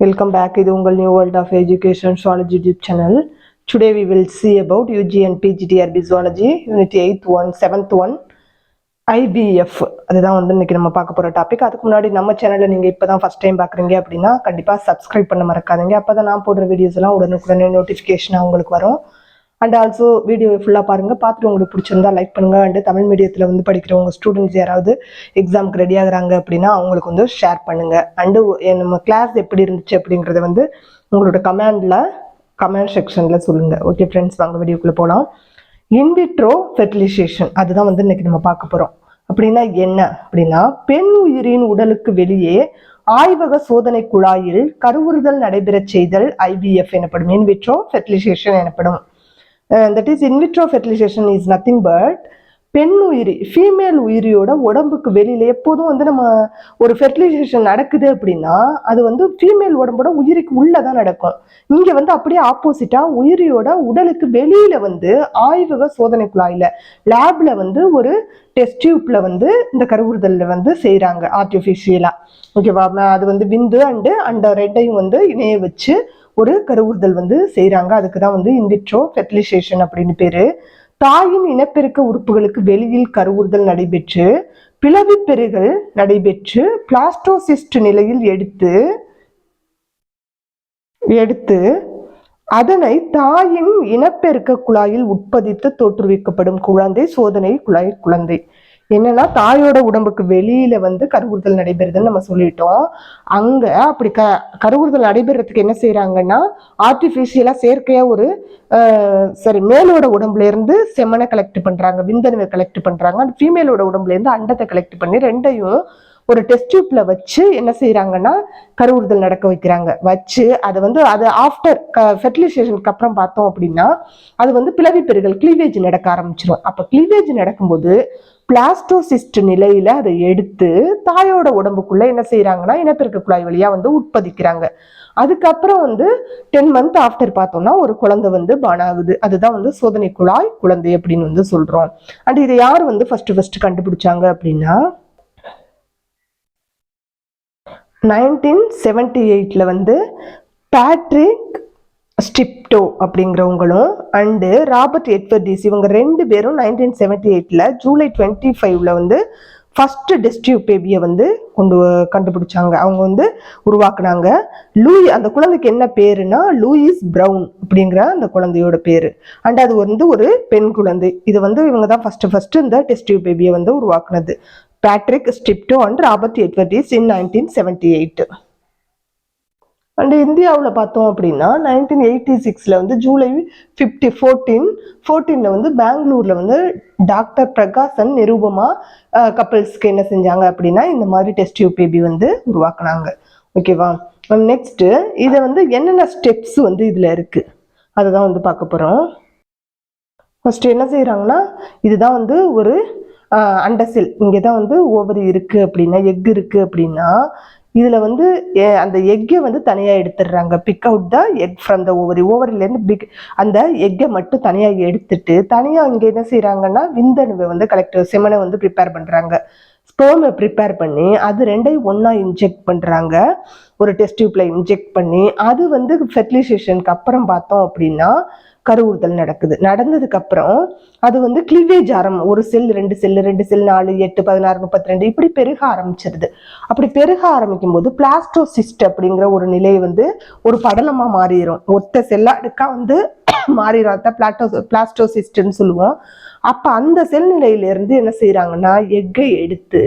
Welcome back. இது உங்கள் new world of education zoology YouTube channel today we will see about UG and P G T R B zoology unit eight one seventh one I V F அதுதான் வந்து இன்னைக்கு நம்ம பார்க்க போகிற topic அதுக்கு முன்னாடி நம்ம சேனலில் நீங்கள் இப்போ தான் ஃபஸ்ட் டைம் பார்க்குறீங்க அப்படின்னா கண்டிப்பாக சப்ஸ்கிரைப் பண்ண மறக்காதீங்க. அப்போ தான் நான் போடுற வீடியோஸ் எல்லாம் உடனுக்குடனே நோட்டிஃபிகேஷனாக உங்களுக்கு வரும். அண்ட் ஆல்சோ வீடியோ ஃபுல்லாக பாருங்கள் பார்த்துட்டு உங்களுக்கு பிடிச்சிருந்தா லைக் பண்ணுங்கள் அண்டு தமிழ் மீடியத்தில் வந்து படிக்கிறவங்க ஸ்டூடெண்ட்ஸ் யாராவது எக்ஸாமுக்கு ரெடி ஆகுறாங்க அப்படின்னா அவங்களுக்கு வந்து ஷேர் பண்ணுங்கள் அண்டு நம்ம கிளாஸ் எப்படி இருந்துச்சு அப்படிங்கிறத வந்து உங்களோட கமெண்டில் கமெண்ட் செக்ஷனில் சொல்லுங்கள் ஓகே ஃப்ரெண்ட்ஸ் வாங்க வீடியோக்குள்ளே போகலாம் இன்விட்ரோ ஃபெர்டிலைசேஷன் அதுதான் வந்து இன்னைக்கு நம்ம பார்க்க போகிறோம் அப்படின்னா என்ன? அப்படின்னா பெண் உயிரின் உடலுக்கு வெளியே ஆய்வக சோதனை குழாயில் கருவுறுதல் நடைபெறச் செய்தல் ஐவிஎஃப் எனப்படும். இன்விட்ரோ ஃபெர்டிலைசேஷன் எனப்படும். That is in vitro fertilization is nothing but பெண் உயிரி ஃபீமேல் உயிரியோட உடம்புக்கு வெளியில் எப்போதும் வந்து நம்ம ஒரு ஃபெர்டிலைசேஷன் நடக்குது அப்படின்னா அது வந்து ஃபீமேல் உடம்போட உயிருக்கு உள்ளதான் நடக்கும். இங்கே வந்து அப்படியே ஆப்போசிட்டாக உயிரியோட உடலுக்கு வெளியில் வந்து ஆய்வக சோதனை லேபில் வந்து ஒரு டெஸ்ட் டியூப்பில் வந்து இந்த கருவுறுதலில் வந்து செய்கிறாங்க ஆர்டிஃபிஷியலாக ஓகேவா அது வந்து விந்து அண்டு அண்ட ரெட்டையும் வந்து இணைய வச்சு ஒரு கருவுறுதல் வந்து செய்கிறாங்க அதுக்கு தான் வந்து இன்விட்ரோ ஃபெர்டிலைசேஷன் அப்படின்னு பேரு. தாயின் இனப்பெருக்க உறுப்புகளுக்கு வெளியில் கருவுறுதல் நடைபெற்று பிளவிப் பெருகல் நடைபெற்று பிளாஸ்டோசிஸ்ட் நிலையில் எடுத்து எடுத்து அதனை தாயின் இனப்பெருக்க குழாயில் உட்பதித்து தோற்றுவிக்கப்படும் குழந்தை சோதனை குழாய் குழந்தை. என்னன்னா தாயோட உடம்புக்கு வெளியில வந்து கருவுறுதல் நடைபெறுதுன்னு நம்ம சொல்லிட்டோம். அங்க அப்படி க கருவுறுதல் நடைபெறதுக்கு என்ன செய்யறாங்கன்னா ஆர்டிபிஷியலா செயற்கையா ஒரு சரி மேலோட உடம்புல இருந்து செமனை கலெக்ட் பண்றாங்க விந்தணுவை கலெக்ட் பண்றாங்க. அந்த ஃபீமேலோட உடம்புல இருந்து அண்டத்தை கலெக்ட் பண்ணி ரெண்டையும் ஒரு டெஸ்ட் டியூப்ல வச்சு என்ன செய்யறாங்கன்னா கருவுறுதல் நடக்க வைக்கிறாங்க. வச்சு அதை வந்து அது ஆஃப்டர் ஃபெர்டிலைசேஷனுக்கு அப்புறம் பார்த்தோம் அப்படின்னா அது வந்து பிளவி பெருகல் கிளீவேஜ் நடக்க ஆரம்பிச்சிடும் அப்போ கிளீவேஜ் நடக்கும்போது பிளாஸ்டோசிஸ்ட் நிலையில அதை எடுத்து தாயோட உடம்புக்குள்ள என்ன செய்யறாங்கன்னா இனப்பெருக்க குழாய் வழியா வந்து உட்பதிக்கிறாங்க. அதுக்கப்புறம் வந்து டென் மந்த் ஆஃப்டர் பார்த்தோம்னா ஒரு குழந்தை வந்து பானாகுது அதுதான் வந்து சோதனை குழாய் குழந்தை அப்படின்னு வந்து சொல்றோம். அண்ட் இதை யார் வந்து ஃபர்ஸ்ட் ஃபர்ஸ்ட் கண்டுபிடிச்சாங்க அப்படின்னா நைன்டீன் செவன்டி எயிட்டில் வந்து பேட்ரிக் ஸ்டிப்டோ அப்படிங்கிறவங்களும் அண்டு ராபர்ட் எட்வர்டிஸ் இவங்க ரெண்டு பேரும் நைன்டீன் செவன்டி எயிட்டில் ஜூலை டுவெண்ட்டி ஃபைவ்ல வந்து ஃபஸ்ட்டு டெஸ்டியூ பேபியை வந்து கொண்டு கண்டுபிடிச்சாங்க. அவங்க வந்து உருவாக்குனாங்க. லூயி அந்த குழந்தைக்கு என்ன பேருனா லூயிஸ் ப்ரௌன் அப்படிங்கிற அந்த குழந்தையோட பேர். அண்ட் அது வந்து ஒரு பெண் குழந்தை. இது வந்து இவங்க தான் ஃபஸ்ட்டு ஃபஸ்ட்டு இந்த டெஸ்டியூ பேபியை வந்து உருவாக்குனது. Patrick Steptoe and Robert Edwards in nineteen seventy eight and இந்தியாவில் பார்த்தோம் அப்படின்னா நைன்டீன் எயிட்டி சிக்ஸில் வந்து ஜூலை ஃபிஃப்டி ஃபோர்டீன் ஃபோர்டீனில் வந்து பெங்களூரில் வந்து டாக்டர் பிரகாசன் நிரூபமா கப்பல்ஸ்க்கு என்ன செஞ்சாங்க அப்படின்னா இந்த மாதிரி டெஸ்ட் டியூப் பேபி வந்து உருவாக்குனாங்க. ஓகேவா நெக்ஸ்ட்டு இதை வந்து என்னென்ன ஸ்டெப்ஸ் வந்து இதில் இருக்குது அதை தான் வந்து பார்க்க போகிறோம் ஃபஸ்ட்டு என்ன செய்கிறாங்கன்னா இதுதான் வந்து ஒரு அண்டசில் இங்கே தான் வந்து ஓவரி இருக்குது அப்படின்னா எக் இருக்குது அப்படின்னா இதில் வந்து எ- அந்த எக்கை வந்து தனியாக எடுத்துடுறாங்க. Pick out the egg from the ovary ஓவரிலேருந்து pick அந்த எக்கை மட்டும் தனியாக எடுத்துட்டு தனியாக இங்கே என்ன செய்கிறாங்கன்னா விந்தணுவை வந்து கலெக்டர் செமனை வந்து ப்ரிப்பேர் பண்ணுறாங்க ஸ்போமை ப்ரிப்பேர் பண்ணி அது ரெண்டையும் ஒன்றா இன்ஜெக்ட் பண்ணுறாங்க ஒரு டெஸ்ட் டியூப்பில் இன்ஜெக்ட் பண்ணி அது வந்து ஃபெர்டிலைசேஷனுக்கு அப்புறம் பார்த்தோம் அப்படின்னா கருவுறுதல் நடக்குது. நடந்ததுக்கு அப்புறம் அது வந்து கிளிவேஜ் ஆரம் ஒரு செல் ரெண்டு செல் ரெண்டு செல் நாலு எட்டு பதினாறு முப்பத்தி ரெண்டு இப்படி பெருக ஆரம்பிச்சிருது. அப்படி பெருக ஆரம்பிக்கும் போது பிளாஸ்டோசிஸ்ட் அப்படிங்கிற ஒரு நிலை வந்து ஒரு படலமா மாறிடும் ஒத்த செல்லா அடுக்கா வந்து மாறிடும் அதான் பிளாட்டோ பிளாஸ்டோசிஸ்ட்னு சொல்லுவோம். அப்ப அந்த செல் நிலையில இருந்து என்ன செய்யறாங்கன்னா எக்கை எடுத்து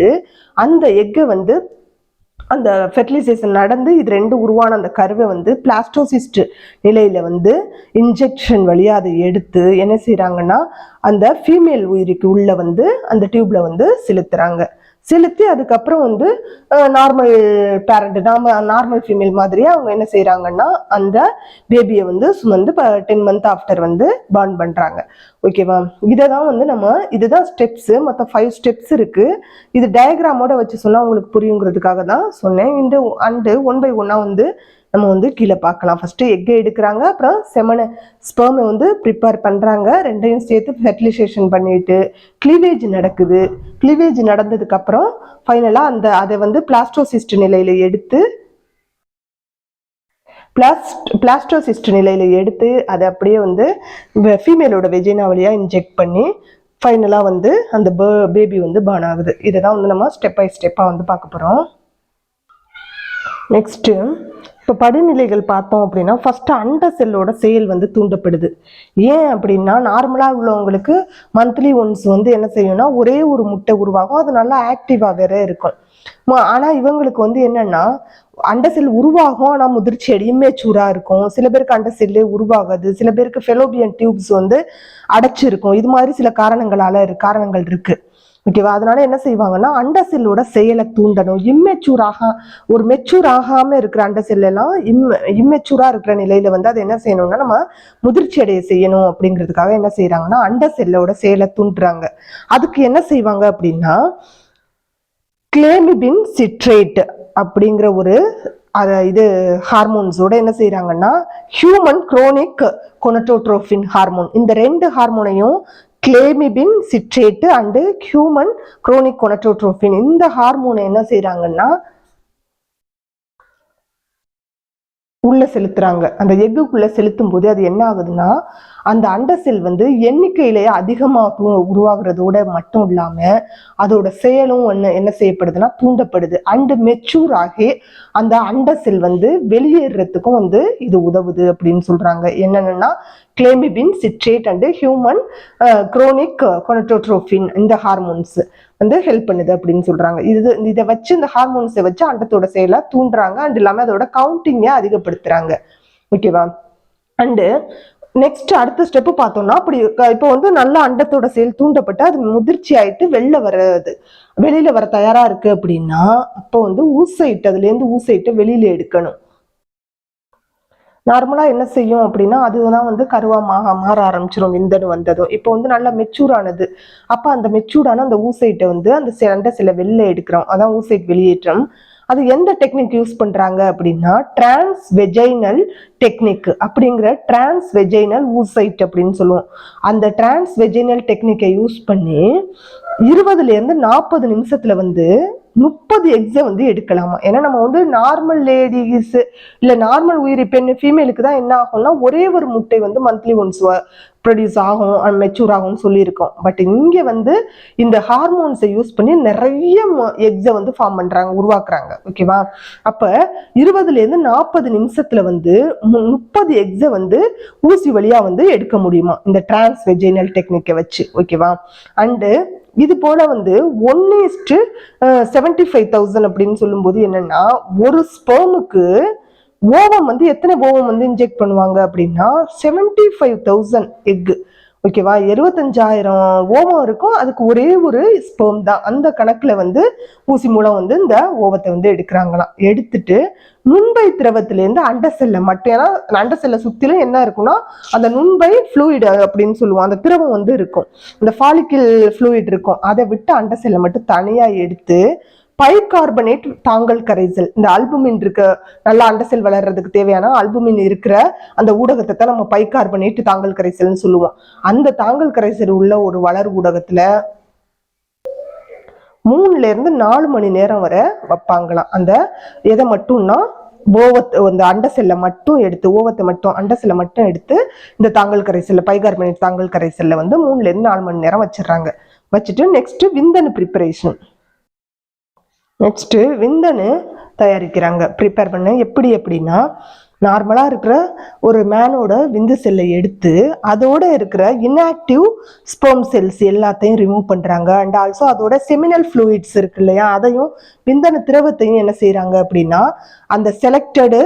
அந்த எக்கை வந்து அந்த ஃபெர்டிலைசேஷன் நடந்து இது ரெண்டு உருவான அந்த கருவை வந்து பிளாஸ்டோசிஸ்ட் நிலையில் வந்து இன்ஜெக்ஷன் வழியாக அதை எடுத்து என்ன செய்கிறாங்கன்னா அந்த ஃபீமேல் உயிருக்கு உள்ளே வந்து அந்த டியூப்பில் வந்து செலுத்துகிறாங்க செலுத்தி அதுக்கப்புறம் வந்து நார்மல் பேரண்ட் நாம நார்மல் ஃபீமேல் மாதிரியே அவங்க என்ன செய்கிறாங்கன்னா அந்த பேபியை வந்து சுமந்து டென் மந்த் ஆஃப்டர் வந்து பார்ன் பண்ணுறாங்க ஓகேவா இதை தான் வந்து நம்ம இதுதான் ஸ்டெப்ஸு மொத்தம் ஃபைவ் ஸ்டெப்ஸ் இருக்குது இது டயக்ராமோட வச்சு சொன்னால் உங்களுக்கு புரியுங்கிறதுக்காக தான் சொன்னேன். இந்த அண்டு ஒன் பை ஒன்னாக வந்து நம்ம வந்து கீழே பார்க்கலாம். ஃபஸ்ட்டு எக்கை எடுக்கிறாங்க. அப்புறம் செமனை ஸ்பெர்மை வந்து ப்ரிப்பேர் பண்ணுறாங்க ரெண்டையும் சேர்த்து ஃபெர்டிலைசேஷன் பண்ணிட்டு கிளீவேஜ் நடக்குது. கிளீவேஜ் நடந்ததுக்கப்புறம் ஃபைனலாக அந்த அதை வந்து பிளாஸ்டோசிஸ்ட் நிலையில் எடுத்து பிளாஸ்ட் பிளாஸ்டோசிஸ்ட் நிலையில் எடுத்து அதை அப்படியே வந்து ஃபீமேலோட வெஜினா வழியா இன்ஜெக்ட் பண்ணி ஃபைனலாக வந்து அந்த பேபி வந்து பேர்ன் ஆகுது. இதை தான் வந்து நம்ம ஸ்டெப் பை ஸ்டெப்பாக வந்து பார்க்க போகிறோம் நெக்ஸ்ட்டு இப்போ படிநிலைகள் பார்த்தோம் அப்படின்னா ஃபஸ்ட்டு அண்ட செல்லோட செயல் வந்து தூண்டப்படுது. ஏன் அப்படின்னா நார்மலாக உள்ளவங்களுக்கு மந்த்லி ஒன்ஸ் வந்து என்ன செய்யும்னா ஒரே ஒரு முட்டை உருவாகும். அது நல்லா ஆக்டிவாக வேற இருக்கும். ஆனால் இவங்களுக்கு வந்து என்னன்னா அண்ட செல் உருவாகும் ஆனால் முதிர்ச்சி அடியுமே சூறாக இருக்கும். சில பேருக்கு அண்ட செல்லே உருவாகாது. சில பேருக்கு ஃபெலோபியன் டியூப்ஸ் வந்து அடைச்சிருக்கும். இது மாதிரி சில காரணங்களால காரணங்கள் இருக்குது ஓகேவா அதனால என்ன செய்வாங்கன்னா அண்ட செல்லோட செயலை தூண்டணும். இம்மெச்சூர் ஆகா ஒரு மெச்சூர் ஆகாம இருக்கிற அண்ட செல்லாம் இம் இம்மெச்சூரா இருக்கிற நிலையில வந்து அதை என்ன செய்யணும்னா நம்ம முதிர்ச்சி அடைய செய்யணும் அப்படிங்கிறதுக்காக என்ன செய்யறாங்கன்னா அண்ட செல்லோட செயலை தூண்டுறாங்க. அதுக்கு என்ன செய்வாங்க அப்படின்னா கிளேமிபின் சிட்ரேட் அப்படிங்கிற ஒரு அதை இது ஹார்மோன்ஸோட என்ன செய்யறாங்கன்னா ஹியூமன் குரோனிக் கொனட்டோட்ரோஃபின் ஹார்மோன் இந்த ரெண்டு ஹார்மோனையும் clomiphene citrate and human chorionic gonadotropin இந்த ஹார்மோனை என்ன செய்கிறாங்கன்னா உள்ள செலுத்துறாங்க. அந்த எக்குக்குள்ள செலுத்தும் போது அது என்ன ஆகுதுன்னா அந்த அண்ட செல் வந்து எண்ணிக்கையிலேயே அதிகமாக உருவாகிறதோட மட்டும் இல்லாம அதோட செயலும் என்ன என்ன செய்யப்படுதுன்னா தூண்டப்படுது. அண்டு மெச்சூர் ஆகி அந்த அண்ட செல் வந்து வெளியேறதுக்கும் வந்து இது உதவுது அப்படின்னு சொல்றாங்க. என்னென்னா clomiphene citrate and human chorionic gonadotropin இந்த ஹார்மோன்ஸ் வந்து ஹெல்ப் பண்ணுது அப்படின்னு சொல்றாங்க. இது இதை வச்சு இந்த ஹார்மோன்ஸை வச்சு அண்டத்தோட செயலை தூண்டுறாங்க. அண்ட் இல்லாமல் அதோட கவுண்டிங்கை அதிகப்படுத்துறாங்க. ஓகேவா அண்டு நெக்ஸ்ட் அடுத்த ஸ்டெப்பு பார்த்தோம்னா அப்படி இப்போ வந்து நல்ல அண்டத்தோட செயல் தூண்டப்பட்டு அது முதிர்ச்சி ஆயிட்டு வெளில வர்றது. வெளியில வர தயாரா இருக்கு அப்படின்னா அப்போ வந்து ஊசைட்டு அதுலேருந்து ஊசைட்டு வெளியில எடுக்கணும். நார்மலாக என்ன செய்யும் அப்படின்னா அதுதான் வந்து கருவா மாக மாற ஆரம்பிச்சிடும் விந்தணு வந்ததும். இப்போ வந்து நல்லா மெச்சூர் ஆனது. அப்போ அந்த மெச்சூர்டான அந்த ஊசைட்டை வந்து அந்த சண்டை சில வெளில எடுக்கிறோம். அதான் ஊசைட் வெளியேற்றம். அது எந்த டெக்னிக் யூஸ் பண்ணுறாங்க அப்படின்னா டிரான்ஸ் வெஜைனல் டெக்னிக் அப்படிங்கிற டிரான்ஸ் வெஜைனல் ஊசைட் அப்படின்னு சொல்லுவோம். அந்த டிரான்ஸ் வெஜைனல் டெக்னிக்கை யூஸ் பண்ணி இருபதுலேருந்து நாற்பது நிமிஷத்தில் வந்து முப்பது எக்ஸை வந்து எடுக்கலாமா? ஏன்னா நம்ம வந்து நார்மல் லேடிஸ் இல்லை நார்மல் உயிரி பெண் ஃபீமேலுக்கு தான் என்ன ஆகும்னா ஒரே ஒரு முட்டை வந்து மந்த்லி ஒன்ஸ் ப்ரொடியூஸ் ஆகும் அண்ட் மெச்சூர் ஆகும்னு சொல்லியிருக்கோம். பட் இங்கே வந்து இந்த ஹார்மோன்ஸை யூஸ் பண்ணி நிறைய எக்ஸை வந்து ஃபார்ம் பண்ணுறாங்க உருவாக்குறாங்க. ஓகேவா அப்போ இருபதுலேருந்து நாற்பது நிமிஷத்தில் வந்து மு- முப்பது எக்ஸை வந்து ஊசி வழியாக வந்து எடுக்க முடியுமா? இந்த டிரான்ஸ் வெஜைனல் டெக்னிக்கை வச்சு ஓகேவா அண்டு இது போல வந்து one is to seventy five thousand அப்படின்னு சொல்லும்போது என்னன்னா ஒரு ஸ்பெர்முக்கு ஓவம் வந்து எத்தனை ஓவம் வந்து இன்ஜெக்ட் பண்ணுவாங்க அப்படின்னா செவன்டி ஃபைவ் தௌசண்ட் எக்கு ஓகேவா இருபத்தஞ்சாயிரம் ஓவம் இருக்கும். அதுக்கு ஒரே ஒரு ஸ்பெர்ம் தான். அந்த கணக்கில் வந்து ஊசி மூலம் வந்து இந்த ஓவத்தை வந்து எடுக்கிறாங்களாம். எடுத்துட்டு நுண்பை திரவத்திலேருந்து அண்ட செல்லை மட்டும் ஏன்னா அண்ட செல்லை சுற்றிலும் என்ன இருக்கும்னா அந்த நுண்பை ஃப்ளூயிட் அப்படின்னு சொல்லுவோம். அந்த திரவம் வந்து இருக்கும். இந்த ஃபாலிக்கிள் ஃப்ளூயிட் இருக்கும். அதை விட்டு அண்ட செல்லை மட்டும் தனியாக எடுத்து பைகார்பனேட் தாங்கல் கரைசல். இந்த அல்புமின் இருக்க நல்லா அண்ட செல் வளர்றதுக்கு தேவையான அல்புமின் இருக்கிற அந்த ஊடகத்தை தான் நம்ம பைகார்பனேட் தாங்கல் கரைசல்னு சொல்லுவோம். அந்த தாங்கல் கரைசல் உள்ள ஒரு வளர் ஊடகத்துல மூணுல இருந்து நாலு மணி நேரம் வரை வைப்பாங்களாம். அந்த எதை மட்டும்னா ஓவத்தை அந்த அண்டசெல்லை மட்டும் எடுத்து ஓவத்தை மட்டும் அண்டசெல்லை மட்டும் எடுத்து இந்த தாங்கல் கரைசல்ல பைகார்பனேட் தாங்கல் கரைசல்ல வந்து மூணுல இருந்து நாலு மணி நேரம் வச்சிடுறாங்க. வச்சுட்டு நெக்ஸ்ட் விந்தணு ப்ரிப்பரேஷன் நெக்ஸ்ட்டு விந்தணு தயாரிக்கிறாங்க. ப்ரிப்பேர் பண்ண எப்படி எப்படின்னா நார்மலாக இருக்கிற ஒரு மேனோட விந்து செல்லை எடுத்து அதோட இருக்கிற இன்ஆக்டிவ் ஸ்போம் செல்ஸ் எல்லாத்தையும் ரிமூவ் பண்ணுறாங்க அண்ட் ஆல்சோ அதோட செமினல் ஃப்ளூயிட்ஸ் இருக்கு இல்லையா அதையும் விந்தன திரவத்தையும் என்ன செய்கிறாங்க அப்படின்னா அந்த செலக்டடு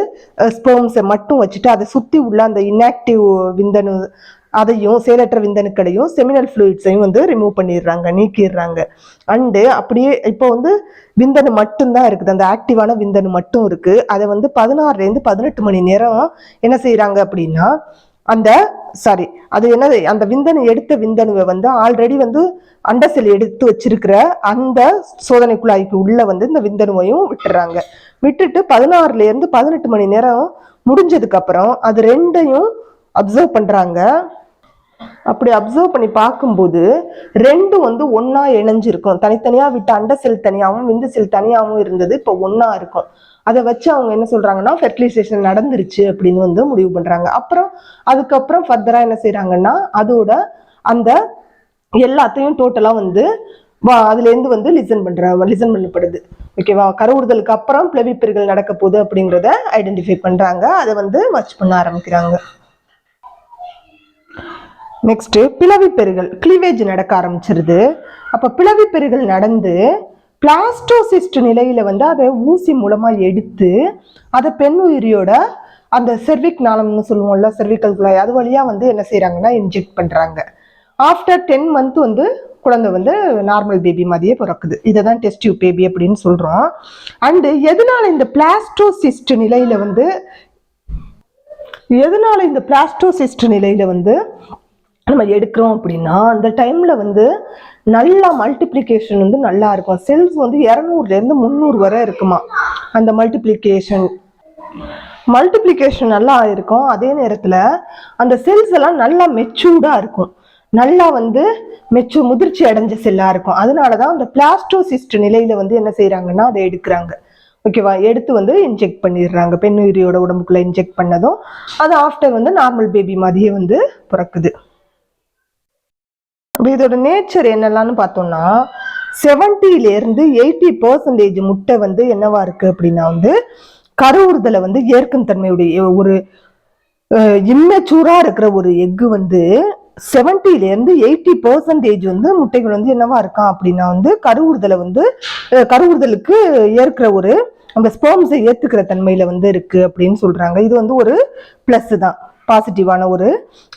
ஸ்போம்ஸை மட்டும் வச்சுட்டு அதை சுற்றி உள்ள அந்த இன்ஆக்டிவ் விந்தணு அதையும் செயலற்ற விந்தணுக்களையும் செமினல் ஃப்ளூயிட்ஸையும் வந்து ரிமூவ் பண்ணிடுறாங்க நீக்கிடுறாங்க. அண்டு அப்படியே இப்போ வந்து விந்தணு மட்டும்தான் இருக்குது. அந்த ஆக்டிவான விந்தணு மட்டும் இருக்கு. அதை வந்து பதினாறுலேருந்து பதினெட்டு மணி நேரம் என்ன செய்கிறாங்க அப்படின்னா அந்த சாரி அது என்னது? அந்த விந்தணு எடுத்த விந்தணுவை வந்து ஆல்ரெடி வந்து அண்டசெல் எடுத்து வச்சிருக்கிற அந்த சோதனை குழாய்க்கு உள்ள வந்து இந்த விந்தணுவையும் விட்டுறாங்க. விட்டுட்டு பதினாறுல இருந்து பதினெட்டு மணி நேரம் முடிஞ்சதுக்கு அப்புறம் அது ரெண்டையும் அப்சர்வ் பண்றாங்க. அப்படி அப்சர்வ் பண்ணி பார்க்கும்போது ரெண்டும் வந்து ஒன்னா இணைஞ்சிருக்கும். தனித்தனியா விட்டு அண்ட செல் தனியாகவும் விந்து செல் தனியாகவும் இருந்தது இப்போ ஒன்னா இருக்கும். அதை வச்சு அவங்க என்ன சொல்றாங்கன்னா ஃபெர்டிலைசேஷன் நடந்துருச்சு அப்படின்னு வந்து முடிவு பண்றாங்க. அப்புறம் அதுக்கப்புறம் ஃபர்தரா என்ன செய்யறாங்கன்னா அதோட அந்த எல்லாத்தையும் டோட்டலா வந்து அதுல இருந்து வந்து லிசன் பண்ற லிசன் பண்ணப்படுது. ஓகேவா கருவுறுதலுக்கு அப்புறம் பிளவிப்பெருகள் நடக்க போகுது அப்படிங்கிறத ஐடென்டிஃபை பண்றாங்க. அதை வந்து வாட்ச் பண்ண ஆரம்பிக்கிறாங்க. நெக்ஸ்ட்டு பிளவிப்பெருகல் கிளீவேஜ் நடக்க ஆரம்பிச்சிருது. அப்போ பிளவிப்பெருகல் நடந்து பிளாஸ்டோசிஸ்ட் நிலையில் வந்து அதை ஊசி மூலமாக எடுத்து அதை பெண் உயிரியோட அந்த செர்விக் நாளம்னு சொல்லுவோம்ல செர்விக்கல் குழாய் அது வழியாக வந்து என்ன செய்கிறாங்கன்னா இன்ஜெக்ட் பண்ணுறாங்க ஆஃப்டர் டென் மந்த் வந்து குழந்தை வந்து நார்மல் பேபி மாதிரியே பிறக்குது. இதை தான் டெஸ்ட் யூ பேபி அப்படின்னு சொல்கிறோம் அண்டு எதனால் இந்த பிளாஸ்டோசிஸ்ட் நிலையில் வந்து எதனால் இந்த பிளாஸ்டோசிஸ்ட் நிலையில் வந்து நம்ம எடுக்கிறோம் அப்படின்னா அந்த டைம்ல வந்து நல்லா மல்டிப்ளிகேஷன் வந்து நல்லா இருக்கும். செல்ஸ் வந்து இரநூறுல இருந்து முந்நூறு வரை இருக்குமா? அந்த மல்டிப்ளிகேஷன் மல்டிப்ளிகேஷன் நல்லா இருக்கும். அதே நேரத்துல அந்த செல்ஸ் எல்லாம் நல்லா மெச்சூர்டா இருக்கும். நல்லா வந்து மெச்சு முதிர்ச்சி அடைஞ்ச செல்லா இருக்கும். அதனாலதான் அந்த பிளாஸ்டோசிஸ்ட் நிலையில வந்து என்ன செய்கிறாங்கன்னா அதை எடுக்கிறாங்க. ஓகேவா எடுத்து வந்து இன்ஜெக்ட் பண்ணிடுறாங்க. பெண் உயிரியோட உடம்புக்குள்ள இன்ஜெக்ட் பண்ணதும் அது ஆஃப்டர் வந்து நார்மல் பேபி மாதிரியே வந்து பிறக்குது. அப்போ இதோட நேச்சர் என்னெல்லாம்னு பார்த்தோம்னா 70 எயிட்டி பர்சன்டேஜ் முட்டை வந்து என்னவா இருக்கு அப்படின்னா வந்து கருவுறுதலை வந்து ஏற்கும் தன்மையுடைய ஒரு இம்மெச்சூரா இருக்கிற ஒரு எக்கு வந்து 70 எயிட்டி பர்சன்டேஜ் வந்து முட்டைகள் வந்து என்னவா இருக்கான் அப்படின்னா வந்து கருவுறுதலை வந்து கருவுறுதலுக்கு ஏற்கிற ஒரு அந்த ஸ்போம்ஸை ஏத்துக்கிற தன்மையில வந்து இருக்கு அப்படின்னு சொல்றாங்க. இது வந்து ஒரு பிளஸ் தான். பாசிட்டிவான ஒரு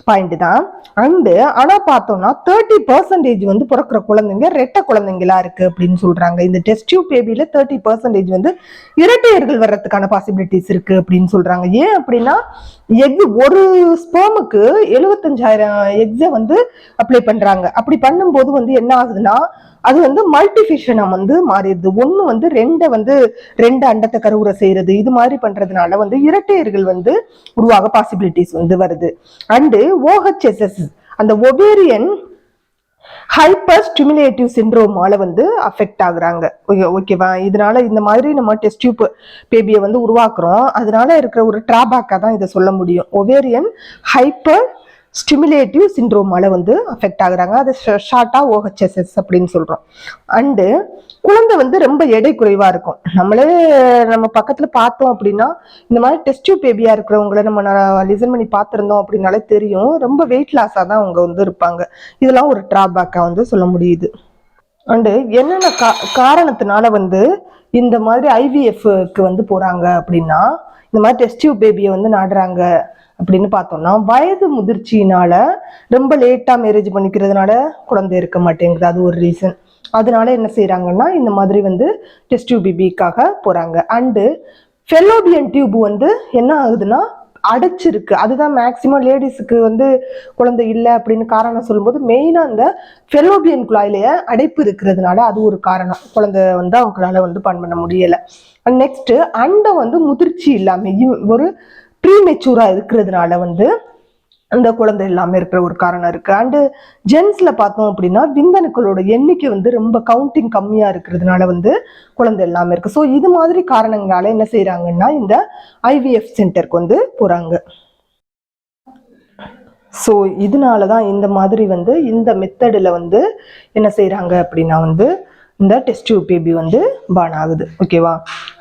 பாயிண்ட் தான். அண்டு ஆனால் பார்த்தோம்னா தேர்ட்டி பர்சன்டேஜ் வந்து பிறக்கிற குழந்தைங்க ரெட்டை குழந்தைங்களா இருக்கு அப்படின்னு சொல்றாங்க. இந்த டெஸ்ட் டியூப் பேபியில தேர்ட்டி பர்சன்டேஜ் வந்து இரட்டையர்கள் வர்றதுக்கான பாசிபிலிட்டிஸ் இருக்கு அப்படின்னு சொல்றாங்க. ஏன் அப்படின்னா எக் ஒரு ஸ்பேமுக்கு எழுபத்தஞ்சாயிரம் எக்ஸை வந்து அப்ளை பண்றாங்க. அப்படி பண்ணும்போது வந்து என்ன ஆகுதுன்னா அது வந்து மல்டிஃபிஷனம் வந்து மாறிடுது. ஒன்று வந்து ரெண்டை வந்து ரெண்டு அண்டத்தை கருவுற செய்யறது இது மாதிரி பண்றதுனால வந்து இரட்டையர்கள் வந்து உருவாக பாசிபிலிட்டிஸ் வந்து வருது. அண்டு ஓஹெச்எஸ்எஸ் அந்த ஒவேரியன் ஹைப்பர் ஸ்டிமுலேட்டிவ் சிண்ட்ரோமால வந்து அஃபெக்ட் ஆகுறாங்க. ஓகேவா இதனால இந்த மாதிரி நம்ம டெஸ்ட் டியூப் பேபியை வந்து உருவாக்குறோம். அதனால இருக்கிற ஒரு டிராபேக்காக தான் இதை சொல்ல முடியும். ஒவேரியன் ஹைப்பர் ஸ்டிமுலேட்டிவ் சிண்ட்ரோமால வந்து அஃபெக்ட் ஆகுறாங்க. அது ஷார்ட்டா ஓஹெச்எஸ்எஸ் அப்படின்னு சொல்றோம். அண்டு குழந்தை வந்து ரொம்ப எடை குறைவா இருக்கும். நம்மளே நம்ம பக்கத்துல பார்த்தோம் அப்படின்னா இந்த மாதிரி டெஸ்ட் டியூப் பேபியா இருக்கிறவங்கள நம்ம லிசன் பண்ணி பார்த்துருந்தோம் அப்படின்னாலே தெரியும். ரொம்ப வெயிட் லாஸா தான் அவங்க வந்து இருப்பாங்க. இதெல்லாம் ஒரு டிராபேக்கா வந்து சொல்ல முடியுது. அண்டு என்னென்ன கா காரணத்தினால வந்து இந்த மாதிரி ஐவிஎஃப்க்கு வந்து போறாங்க அப்படின்னா இந்த மாதிரி டெஸ்ட் பேபியை வந்து நாடுறாங்க. அப்படின்னு பார்த்தோம்னா வயது முதிர்ச்சியினால ரொம்ப லேட்டாக மேரேஜ் பண்ணிக்கிறதுனால குழந்தை இருக்க மாட்டேங்குது. அது ஒரு ரீசன் அதனால என்ன செய்கிறாங்கன்னா இந்த மாதிரி வந்து டெஸ்ட் டியூப் போகிறாங்க போறாங்க. அண்டு ஃபெலோபியன் டியூப் வந்து என்ன ஆகுதுன்னா அடைச்சிருக்கு. அதுதான் மேக்சிமம் லேடிஸுக்கு வந்து குழந்தை இல்லை அப்படின்னு காரணம் சொல்லும்போது மெயினாக அந்த ஃபெலோபியன் குழாயிலேயே அடைப்பு இருக்கிறதுனால அது ஒரு காரணம். குழந்தை வந்து அவங்களால வந்து பண் பண்ண முடியலை. நெக்ஸ்ட் அண்டை வந்து முதிர்ச்சி இல்லாமல் ஒரு ப்ரீமெச்சூராக இருக்கிறதுனால வந்து அந்த குழந்தை இல்லாமல் இருக்கிற ஒரு காரணம் இருக்குது அண்டு ஜென்ஸில் பார்த்தோம் அப்படின்னா விந்தணுக்களோட எண்ணிக்கை வந்து ரொம்ப கவுண்டிங் கம்மியாக இருக்கிறதுனால வந்து குழந்தை இல்லாமல் இருக்குது ஸோ இது மாதிரி காரணங்களால என்ன செய்கிறாங்கன்னா இந்த ஐவிஎஃப் சென்டருக்கு வந்து போகிறாங்க ஸோ இதனால தான் இந்த மாதிரி வந்து இந்த மெத்தடில் வந்து என்ன செய்கிறாங்க அப்படின்னா வந்து இந்த டெஸ்ட் டியூப் பேபி வந்து பான் ஆகுது ஓகேவா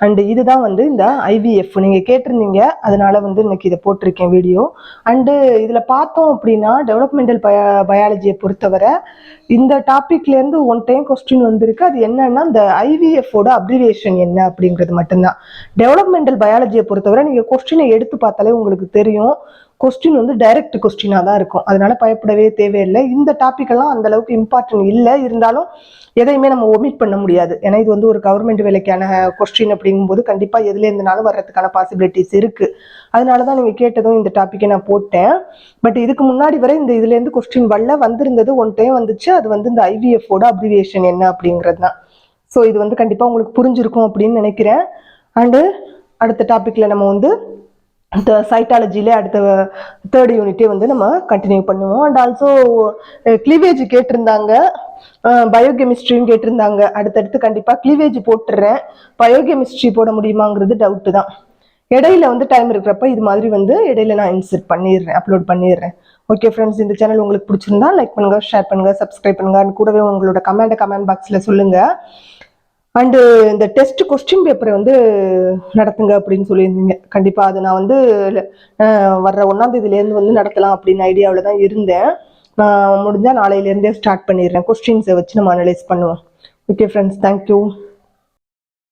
அண்டு இதுதான் வந்து இந்த ஐவிஎஃப் நீங்கள் கேட்டிருந்தீங்க அதனால வந்து இன்னைக்கு இதை போட்டிருக்கேன் வீடியோ அண்டு இதில் பார்த்தோம் அப்படின்னா டெவலப்மெண்டல் பய பயாலஜியை பொறுத்தவரை இந்த டாப்பிக்லேருந்து ஒன் டைம் கொஸ்டின் வந்திருக்கு. அது என்னன்னா இந்த ஐவிஎஃபோட அப்ரிவேஷன் என்ன அப்படிங்கிறது மட்டும்தான். டெவலப்மெண்டல் பயாலஜியை பொறுத்தவரை நீங்கள் கொஸ்டினை எடுத்து பார்த்தாலே உங்களுக்கு தெரியும். கொஸ்டின் வந்து டைரக்ட் கொஸ்டினாக தான் இருக்கும். அதனால பயப்படவே தேவையில்லை. இந்த டாப்பிக்கெல்லாம் அந்த அளவுக்கு இம்பார்ட்டன்ட் இல்லை. இருந்தாலும் எதையுமே நம்ம ஒமிட் பண்ண முடியாது. ஏன்னா இது வந்து ஒரு கவர்மெண்ட் வேலைக்கான கொஸ்டின் அப்படிங்கும்போது கண்டிப்பாக எதுல இருந்தனாலும் வர்றதுக்கான பாசிபிலிட்டிஸ் இருக்கு. அதனால தான் நீங்கள் கேட்டதும் இந்த டாப்பிக்கை நான் போட்டேன். பட் இதுக்கு முன்னாடி வரை இந்த இதுலேருந்து கொஸ்டின் வரல. வந்திருந்தது ஒன் டைம் வந்துச்சு. அது வந்து இந்த ஐவிஎஃபோட அப்ரிவியேஷன் என்ன அப்படிங்கிறது தான். ஸோ இது வந்து கண்டிப்பாக உங்களுக்கு புரிஞ்சிருக்கும் அப்படின்னு நினைக்கிறேன். அண்டு அடுத்த டாப்பிக்கில் நம்ம வந்து சைட்டாலஜிலே அடுத்த தேர்ட் யூனிட்டே வந்து நம்ம கண்டினியூ பண்ணுவோம். அண்ட் ஆல்சோ கிளிவேஜ் கேட்டிருந்தாங்க. பயோகெமிஸ்ட்ரியும் கேட்டிருந்தாங்க. அடுத்தடுத்து கண்டிப்பாக கிளிவேஜ் போட்டுடுறேன் பயோகெமிஸ்ட்ரி போட முடியுமாங்கிறது டவுட்டு தான். இடையில வந்து டைம் இருக்கிறப்ப இது மாதிரி வந்து இடையில நான் இன்சர்ட் பண்ணிடுறேன் அப்லோட் பண்ணிடுறேன். ஓகே ஃப்ரெண்ட்ஸ் இந்த சேனல் உங்களுக்கு பிடிச்சிருந்தா லைக் பண்ணுங்க ஷேர் பண்ணுங்க சப்ஸ்கிரைப் பண்ணுங்க. கூடவே உங்களோட கமெண்ட் கமெண்ட் பாக்ஸில் சொல்லுங்க. அண்டு இந்த டெஸ்ட் கொஸ்டின் பேப்பரை வந்து நடத்துங்க அப்படின்னு சொல்லியிருந்தீங்க. கண்டிப்பாக அது நான் வந்து வர்ற ஒன்றாம் தேதியிலேருந்து வந்து நடத்தலாம் அப்படின்னு ஐடியாவில் தான் இருந்தேன். நான் முடிஞ்சால் நாளையிலேருந்தே ஸ்டார்ட் பண்ணிடுறேன். கொஸ்டின்ஸை வச்சு நம்ம அனலைஸ் பண்ணுவோம். Okay friends thank you